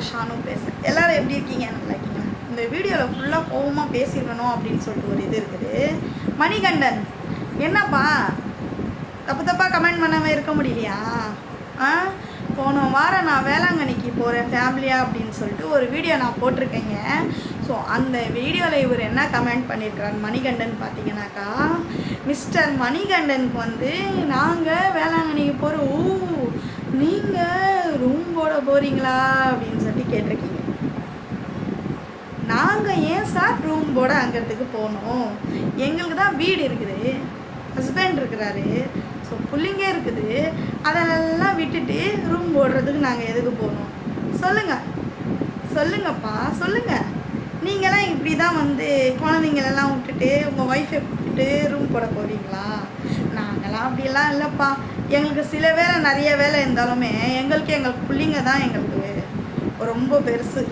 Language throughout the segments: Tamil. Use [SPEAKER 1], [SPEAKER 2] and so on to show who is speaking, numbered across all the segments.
[SPEAKER 1] உங்கள் ஷானு பேசுகிறேன் எல்லாரும் எப்படி இருக்கீங்க? நல்லா இருக்கீங்க இந்த வீடியோவில் ஃபுல்லாக கோவமாக பேசிடணும் அப்படின்னு சொல்லிட்டு ஒரு இது இருக்குது. மணிகண்டன் என்னப்பா? தப்பு தப்பாக கமெண்ட் பண்ணாமல் இருக்க முடியலையா? ஆ? போன வாரம் நான் வேளாங்கண்ணிக்கு போகிறேன் ஃபேமிலியாக அப்படின்னு சொல்லிட்டு ஒரு வீடியோ நான் போட்டிருக்கேங்க. ஸோ அந்த வீடியோவில் இவர் என்ன கமெண்ட் பண்ணியிருக்கிறார் மணிகண்டன் பார்த்தீங்கன்னாக்கா மிஸ்டர் மணிகண்டனுக்கு வந்து நாங்கள் வேளாங்கண்ணிக்கு போகிறோம் ஓ நீங்கள் ரூம் போட போகிறீங்களா அப்படின்னு சொல்லி கேட்டிருக்கீங்க. நாங்கள் ஏன் சார் ரூம் போட அங்கிறதுக்கு போனோம் எங்களுக்கு தான் வீடு இருக்குது. ஹஸ்பண்ட் இருக்கிறாரு. ஸோ பிள்ளைங்க இருக்குது. அதெல்லாம் விட்டுட்டு ரூம் போடுறதுக்கு நாங்கள் எதுக்கு போகணும்? சொல்லுங்கள் சொல்லுங்கப்பா சொல்லுங்கள் நீங்களாம் இப்படி தான் வந்து குழந்தைங்களெல்லாம் விட்டுட்டு உங்கள் ஒய்ஃபை விட்டுட்டு ரூம் போட போகிறீங்களா நாங்களாம் அப்படியெல்லாம் இல்லைப்பா. எங்களுக்கு சில வேலை நிறைய வேலை இருந்தாலுமே எங்களுக்கு எங்கள் பிள்ளைங்க தான் எங்களுக்கு ரொம்ப பெருசு.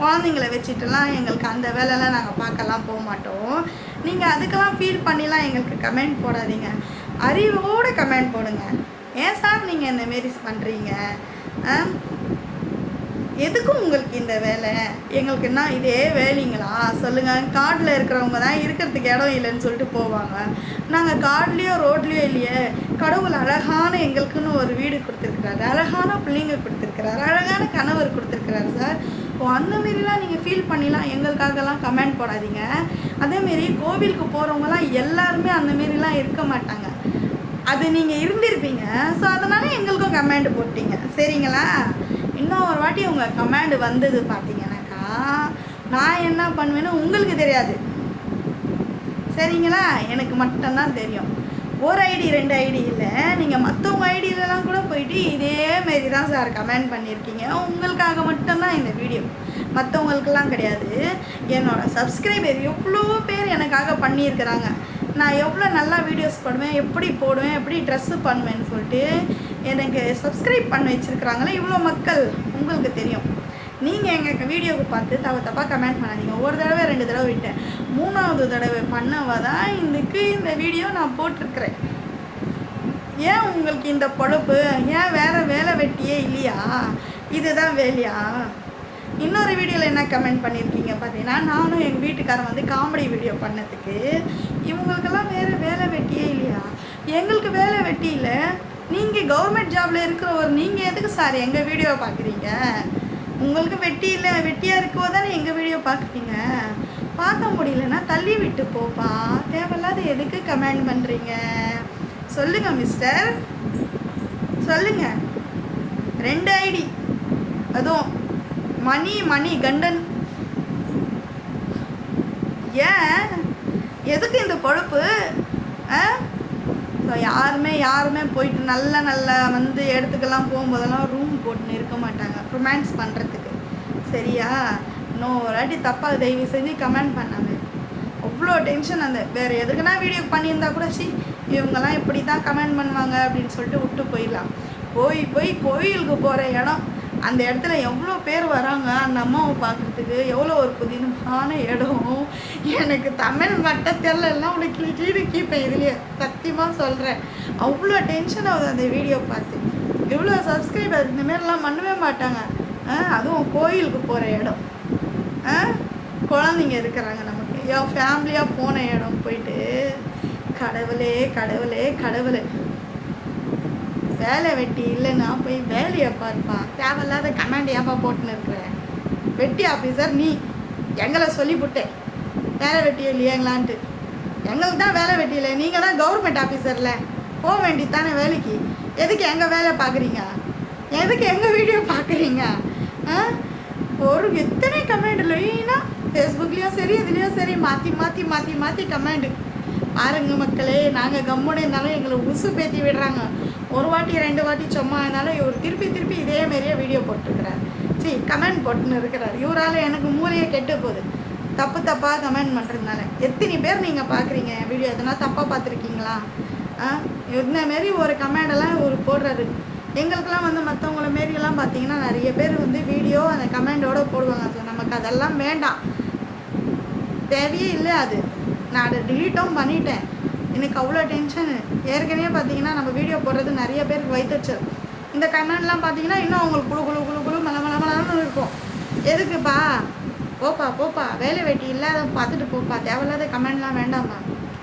[SPEAKER 1] குழந்தைங்கள வச்சுட்டுலாம் எங்களுக்கு அந்த வேலைலாம் நாங்கள் பார்க்கலாம் போக மாட்டோம். நீங்கள் அதுக்கெல்லாம் ஃபீல் பண்ணிலாம் எங்களுக்கு கமெண்ட் போடாதீங்க. அறிவோடு கமெண்ட் போடுங்க. ஏன் சார் நீங்கள் இந்த மாரி பண்ணுறீங்க எதுக்கும் உங்களுக்கு இந்த வேலை? எங்களுக்கு என்ன இதே வேலைங்களா? சொல்லுங்கள் காட்டில் இருக்கிறவங்க தான் இருக்கிறதுக்கு இடம் இல்லைன்னு சொல்லிட்டு போவாங்க. நாங்கள் காட்லேயோ ரோட்லேயோ இல்லையே. கடவுள் அழகான எங்களுக்குன்னு ஒரு வீடு கொடுத்துருக்குறாரு. அழகான பிள்ளைங்க கொடுத்துருக்குறாரு. அழகான கணவர் கொடுத்துருக்குறாரு சார். ஓ அந்த மாரிலாம் நீங்கள் ஃபீல் பண்ணிலாம் எங்களுக்காகலாம் கமெண்ட் போடாதீங்க. அதேமாரி கோவிலுக்கு போகிறவங்கலாம் எல்லாருமே அந்த மாரிலாம் இருக்க மாட்டாங்க. அது நீங்கள் இருந்திருப்பீங்க. ஸோ அதனால் எங்களுக்கும் கமெண்ட் போட்டீங்க. சரிங்களா? அப்புறம் ஒரு வாட்டி உங்கள் கமாண்டு வந்தது பார்த்தீங்கன்னாக்கா நான் என்ன பண்ணுவேன்னு உங்களுக்கு தெரியாது. சரிங்களா? எனக்கு மட்டும்தான் தெரியும். ஒரு ஐடி ரெண்டு ஐடி இல்லை. நீங்கள் மற்றவங்க ஐடியிலலாம் கூட போயிட்டு இதே மாரி தான் சார் கமெண்ட் பண்ணியிருக்கீங்க. உங்களுக்காக மட்டும்தான் இந்த வீடியோ மற்றவங்களுக்கெல்லாம் கிடையாது. என்னோடய சப்ஸ்கிரைபர் எவ்வளோ பேர் எனக்காக பண்ணியிருக்கிறாங்க. நான் எவ்வளோ நல்லா வீடியோஸ் போடுவேன் எப்படி போடுவேன் எப்படி ட்ரெஸ்ஸு பண்ணுவேன்னு சொல்லிட்டு எனக்கு சப்ஸ்கிரைப் பண்ணி வச்சுருக்குறாங்களே இவ்வளோ மக்கள் உங்களுக்கு தெரியும். நீங்கள் எங்கள் வீடியோவுக்கு பார்த்து தவ தப்பாக கமெண்ட் பண்ணாதீங்க. ஒரு தடவை ரெண்டு தடவை விட்டேன். மூணாவது தடவை பண்ணவா தான் இதுக்கு இந்த வீடியோ நான் போட்டிருக்கிறேன். ஏன் உங்களுக்கு இந்த பொழப்பு? ஏன் வேறு வேலை வெட்டியே இல்லையா? இதுதான் வேலையா? இன்னொரு வீடியோவில் என்ன கமெண்ட் பண்ணியிருக்கீங்க பார்த்தீங்கன்னா நானும் எங்கள் வீட்டுக்காரன் வந்து காமெடி வீடியோ பண்ணதுக்கு இவங்களுக்கெல்லாம் வேறு வேலை வெட்டியே இல்லையா? எங்களுக்கு வேலை வெட்டி இல்லை. நீங்கள் கவர்மெண்ட் ஜாபில் இருக்கிற ஒரு நீங்கள் எதுக்கு சார் எங்கள் வீடியோவை பார்க்குறீங்க உங்களுக்கு வெட்டி இல்லை வெட்டியாக இருக்கோ தானே எங்கள் வீடியோ பார்க்குறீங்க பார்க்க முடியலன்னா தள்ளி விட்டு போப்பா. தேவையில்லாத எதுக்கு கமெண்ட் பண்ணுறீங்க சொல்லுங்கள் மிஸ்டர் சொல்லுங்கள் ரெண்டு ஐடி அதுவும் மணி மணி கண்டன். ஏன்? எதுக்கு இந்த பொழப்பு? ஆ? யாருமே யாருமே போயிட்டு நல்ல நல்ல வந்து இடத்துக்கெல்லாம் போகும்போதெல்லாம் ரூம் போட்டுன்னு இருக்க மாட்டாங்க. ரொமான்ஸ் பண்ணுறதுக்கு சரியா? இன்னும் ஒரு வாட்டி தப்பாக தயவு செஞ்சு கமெண்ட் பண்ணாங்க அவ்வளோ டென்ஷன் அந்த வேறு எதுக்குன்னா வீடியோ பண்ணியிருந்தா கூட சி இவங்கெல்லாம் இப்படி தான் கமெண்ட் பண்ணுவாங்க அப்படின்னு சொல்லிட்டு விட்டு போயிடலாம். போய் போய் கோயிலுக்கு போகிற இடம். அந்த இடத்துல எவ்வளோ பேர் வராங்க அந்த அம்மாவை பார்க்குறதுக்கு எவ்வளோ ஒரு புதினமான இடம். எனக்கு தமிழ் மட்டும் தெரில உனக்கு கீழே கீப்பேன் இதுலேயே சத்தியமாக சொல்கிறேன் அவ்வளோ டென்ஷன் ஆகுது அந்த வீடியோ பார்த்து. எவ்வளோ சப்ஸ்கிரைபர் இந்தமாரிலாம் பண்ணவே மாட்டாங்க. ஆ, அதுவும் கோயிலுக்கு போகிற இடம். ஆ, குழந்தைங்க இருக்கிறாங்க நமக்கு. ஏன் ஃபேமிலியாக போன இடம் போயிட்டு கடவுளே கடவுளே கடவுளே. வேலை வெட்டி இல்லைன்னா போய் வேலையை பார்ப்பான் தேவையில்லாத கமாண்ட் ஏப்பா போட்டுன்னு இருக்கிறேன் வெட்டி ஆஃபீஸர் நீ. எங்களை சொல்லிவிட்டேன் வேலை வெட்டி இல்லையாங்களான்ட்டு. எங்களுக்கு தான் வேலை வெட்டி இல்லை நீங்கள் தான் கவர்மெண்ட் ஆஃபீஸரில் போக வேண்டித்தானே வேலைக்கு. எதுக்கு எங்கள் வேலை பார்க்குறீங்க? எதுக்கு எங்கள் வீடியோ பார்க்குறீங்க? ஆ? ஒரு எத்தனை கமெண்ட் இல்லைன்னா ஃபேஸ்புக்லேயும் சரி இதுலேயும் சரி மாற்றி மாற்றி மாற்றி மாற்றி கமெண்டு பாருங்க மக்களே நாங்கள் கம்முன்னு இருந்தாலும் எங்களை உசு பேத்தி விடுறாங்க. ஒரு வாட்டி ரெண்டு வாட்டி சும்மா அதனால இவர் திருப்பி திருப்பி இதே மாதிரியே வீடியோ போட்டிருக்கிறார். சரி கமெண்ட் போட்டுன்னு இருக்கிறார். இவரால் எனக்கு மூலையே கெட்டு போகுது. தப்பு தப்பாக கமெண்ட் பண்ணுறதுனால எத்தனை பேர் நீங்கள் பார்க்குறீங்க வீடியோ எதனா தப்பாக பார்த்துருக்கீங்களா? ஆ? இந்த மாரி ஒரு கமெண்டெல்லாம் இவர் போடுறாரு. எங்களுக்கெல்லாம் வந்து மற்றவங்கள மாரியெல்லாம் பார்த்தீங்கன்னா நிறைய பேர் வந்து வீடியோ அந்த கமெண்டோட போடுவாங்க. ஸோ நமக்கு அதெல்லாம் வேண்டாம். தேவையே இல்லை அது. நான் அதை டிலீட்டும் பண்ணிட்டேன். எனக்கு அவ்வளோ டென்ஷனு ஏற்கனவே பார்த்தீங்கன்னா நம்ம வீடியோ போடுறது நிறைய பேருக்கு வைத்தச்சல் இந்த கமெண்ட்லாம் பார்த்தீங்கன்னா இன்னும் அவங்களுக்கு குழு குழு குழு குழு மல மல இருக்கும். எதுக்குப்பா? போப்பா போப்பா வேலை வெட்டி இல்லாத பார்த்துட்டு போப்பா. தேவையில்லாத கமெண்ட்லாம் வேண்டாம்மா.